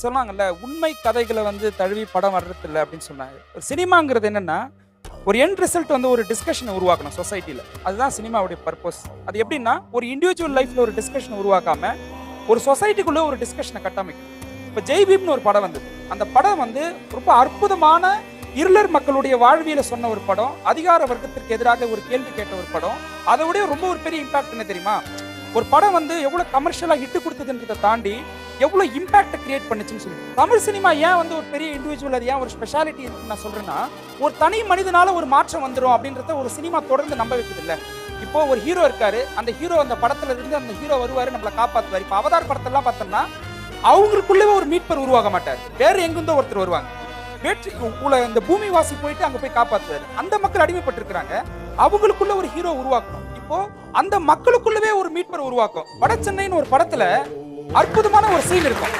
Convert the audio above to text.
சொன்னாங்கல்ல உண்மை கதைகளை வந்து தழுவி படம் வர்றது இல்லை அப்படின்னு சொன்னாங்க. ஒரு சினிமாங்கிறது என்னன்னா ஒரு எண்ட் ரிசல்ட் வந்து ஒரு டிஸ்கஷனை உருவாக்கணும் சொசைட்டியில் அதுதான் சினிமாவுடைய பர்பஸ் அது எப்படின்னா ஒரு இண்டிவிஜுவல் லைஃப்பில் ஒரு டிஸ்கஷனை உருவாக்காமல் ஒரு சொசைட்டிக்குள்ளே ஒரு டிஸ்கஷனை கட்டமைக்கும் இப்போ ஜெய்பீப்னு ஒரு படம் வந்தது. அந்த படம் வந்து ரொம்ப அற்புதமான இருளர் மக்களுடைய வாழ்வியல சொன்ன ஒரு படம். அதிகார வர்க்கத்திற்கு எதிராக ஒரு கேள்வி கேட்ட ஒரு படம். அதை விட ரொம்ப ஒரு பெரிய இம்பாக்ட் என்ன தெரியுமா? ஒரு படம் வந்து எவ்வளோ கமர்ஷியலாக ஹிட்டு கொடுத்ததுன்றதை தாண்டி எவ்வளோ இம்பாக்டை கிரியேட் பண்ணுச்சுன்னு சொல்லி. தமிழ் சினிமா ஏன் வந்து ஒரு பெரிய இண்டிவிஜுவல் அது ஏன் ஒரு ஸ்பெஷாலிட்டி இருக்குன்னு நான் சொல்கிறேன்னா ஒரு தனி மனிதனால ஒரு மாற்றம் வந்துடும் அப்படின்றத ஒரு சினிமா தொடர்ந்து நம்ப வைக்கிறது இல்லை இப்போ ஒரு ஹீரோ இருக்காரு அந்த ஹீரோ அந்த படத்துல இருந்து அந்த ஹீரோ வருவாரு நம்மளை காப்பாற்றுவார் இப்போ அவதார் படத்தெல்லாம் பார்த்தோம்னா அவங்களுக்குள்ளவே ஒரு மீட்பர் உருவாக மாட்டார். வேற எங்கிருந்தோ ஒருத்தர் வருவாங்க. வேற்று உள்ள இந்த பூமிவாசி போயிட்டு அங்கே போய் காப்பாத்துவாரு. அந்த மக்கள் அடிமைப்பட்டிருக்கிறாங்க. அவங்களுக்குள்ள ஒரு ஹீரோ உருவாக்கணும். இப்போ அந்த மக்களுக்குள்ளவே ஒரு மீட்பர் உருவாக்கும். வட சென்னைன்னு ஒரு படத்துல அற்புதமான ஒரு சீன் இருக்கும்.